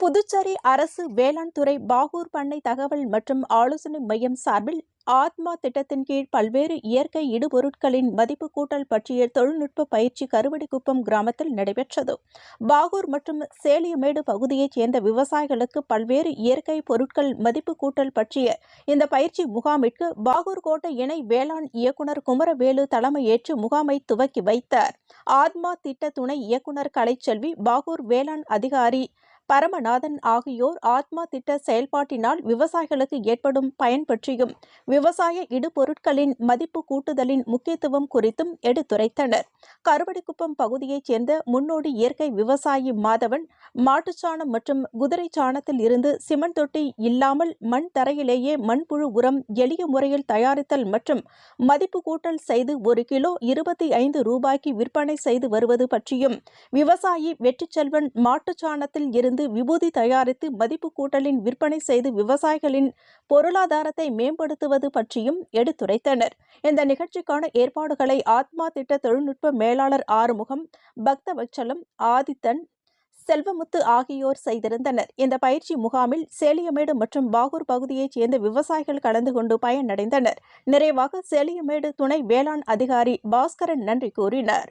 புதுச்சேரி அரசு வேளாண் துறை பாகூர் பண்ணை தகவல் மற்றும் ஆலோசனை மையம் சார்பில் ஆத்மா திட்டத்தின் கீழ் பல்வேறு இயற்கை இடுபொருட்களின் மதிப்பு கூட்டல் பற்றிய தொழில்நுட்ப பயிற்சி கருவடிக்குப்பம் கிராமத்தில் நடைபெற்றது. பாகூர் மற்றும் சேலியமேடு பகுதியைச் சேர்ந்த விவசாயிகளுக்கு பல்வேறு இயற்கை பொருட்கள் மதிப்பு கூட்டல் பற்றிய இந்த பயிற்சி முகாமிற்கு பாகூர் கோட்டை இணை வேளாண் இயக்குநர் குமரவேலு தலைமையேற்று முகாமை துவக்கி வைத்தார். ஆத்மா திட்ட துணை இயக்குநர் கலைச்செல்வி பாகூர் வேளாண் அதிகாரி பரமநாதன் ஆகியோர் ஆத்மா திட்ட செயல்பாட்டினால் விவசாயிகளுக்கு ஏற்படும் பயன் பற்றியும் விவசாய இடுபொருட்களின் மதிப்பு கூட்டுதலின் முக்கியத்துவம் குறித்தும் எடுத்துரைத்தனர். கருவடிக்குப்பம் பகுதியைச் சேர்ந்த முன்னோடி இயற்கை விவசாயி மாதவன் மாட்டுச்சாணம் மற்றும் குதிரை சாணத்தில் இருந்து சிமெண்ட் தொட்டி இல்லாமல் மண் தரையிலேயே மண்புழு உரம் எளிய முறையில் தயாரித்தல் மற்றும் மதிப்பு கூட்டல் செய்து ஒரு கிலோ இருபத்தி ஐந்து ரூபாய்க்கு விற்பனை செய்து வருவது பற்றியும் விவசாயி வெற்றிச்செல்வன் மாட்டுச்சாணத்தில் இருந்து விபூதி தயாரித்து மதிப்பு கூட்டலின் விற்பனை செய்து விவசாயிகளின் பொருளாதாரத்தை மேம்படுத்துவது பற்றியும் எடுத்துரைத்தனர். இந்த நிகழ்ச்சிக்கான ஏற்பாடுகளை ஆத்மா திட்ட தொழில்நுட்ப மேலாளர் ஆறுமுகம் பக்தவச்சலம் ஆதித்தன் செல்வமுத்து ஆகியோர் செய்திருந்தனர். இந்த பயிற்சி முகாமில் சேலியமேடு மற்றும் பாகூர் பகுதியைச் சேர்ந்த விவசாயிகள் கலந்து கொண்டு பயனடைந்தனர். நிறைவாக சேலியமேடு துணை வேளாண் அதிகாரி பாஸ்கரன் நன்றி கூறினார்.